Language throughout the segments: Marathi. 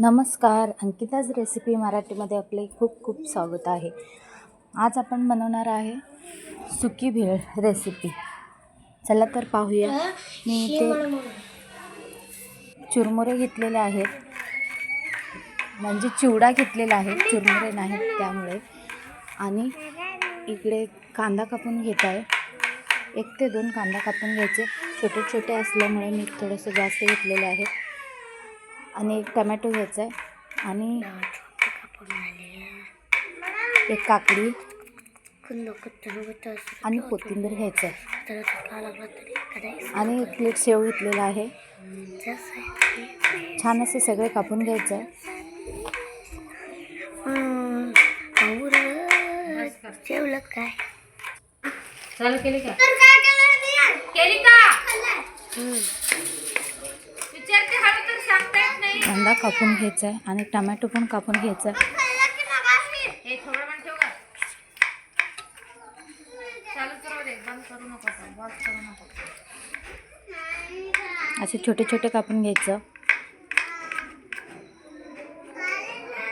नमस्कार. अंकिताज रेसिपी मराठीमध्ये आपले खूप खूप स्वागत आहे. आज आपण बनवणार आहे सुकी भेळ रेसिपी चला तर पाहूया. मी इथे चुरमुरे घेतलेले आहेत. म्हणजे चिवडा घेतलेला आहे. चुरमुरे नाहीत त्यामुळे. आणि इकडे कांदा कापून घेत आहे. एक ते दोन कांदा कापून घ्यायचे. छोटे छोटे असल्यामुळे मी थोडंसं जास्त घेतलेले आहे. आणि एक टमॅटो घ्यायचा आहे. आणि एक काकडी आणि कोथिंबीर घ्यायचं आहे. आणि एक प्लेट शेव घेतलेला आहे. छान असे सगळे कापून घ्यायचं आहे. काय चालू केली का? केली का? विचारते हळू तर सांगता. येत नाही कांदा कापून घ्यायचा आहे आणि टमॅटो पण कापून घ्यायचा आहे. असे छोटे छोटे कापून घ्यायचं.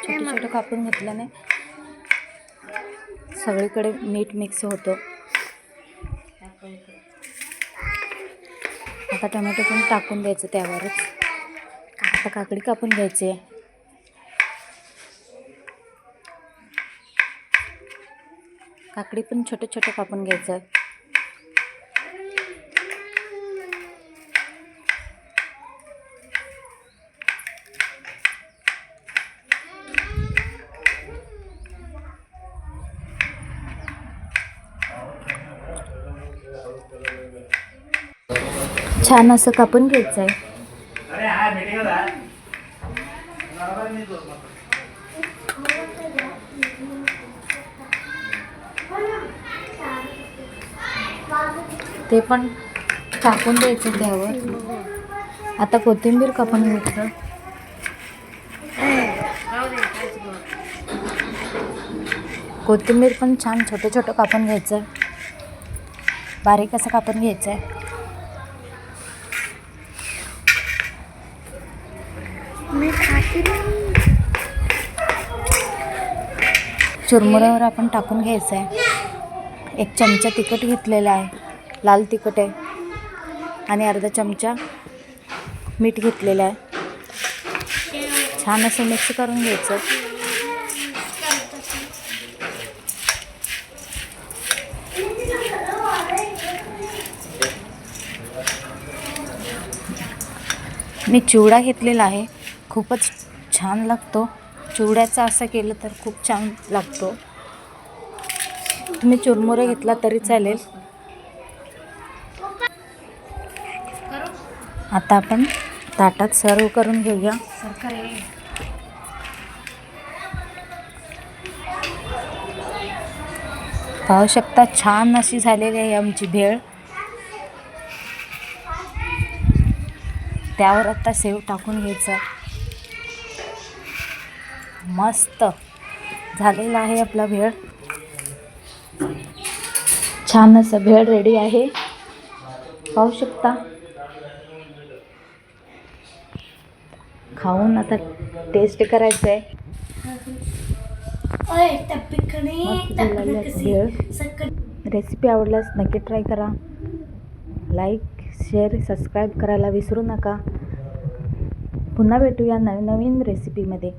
छोटे छोटे कापून घेतल्याने सगळीकडे मीठ मिक्स होतं. आता टोमॅटो पण टाकून द्यायचं त्यावरच. आता काकडी कापून घ्यायची. आहे काकडी पण छोटे छोटे कापून घ्यायचं. आहे छान असं कापून घ्यायचं आहे ते पण टाकून द्यायचं त्यावर. आता कोथिंबीर कापून घ्यायचं? कोथिंबीर पण छान छोटं छोटं कापून घ्यायचं. बारीक असं कापून घ्यायचं आहे चुरमुऱ्यावर आपण टाकून घ्यायचं आहे एक चमचा तिखट घेतलेला आहे. लाल तिखट आहे. आणि अर्धा चमचा मीठ घेतलेलं आहे. छान असं मिक्स करून घ्यायचं. मी चिवडा घेतलेला आहे. खूपच छान लागतो. चिवड्याचा असं केलं तर खूप छान लागतो. तुम्ही चुरमुरे घेतला तरी चालेल. आता आपण ताटात सर्व करून घेऊया. पाहू शकता छान अशी झालेली आहे आमची भेळ. त्यावर आता सेव टाकून घ्यायचा. मस्त. झालेला आहे आपला भेळ. छान असं भेळ रेडी आहे. पाहू शकता. खाऊन आता टेस्ट करायचं आहे रेसिपी आवडल्यास नक्की ट्राय करा. लाईक शेअर सबस्क्राईब करायला विसरू नका. पुन्हा भेटूया नवीन नवीन रेसिपीमध्ये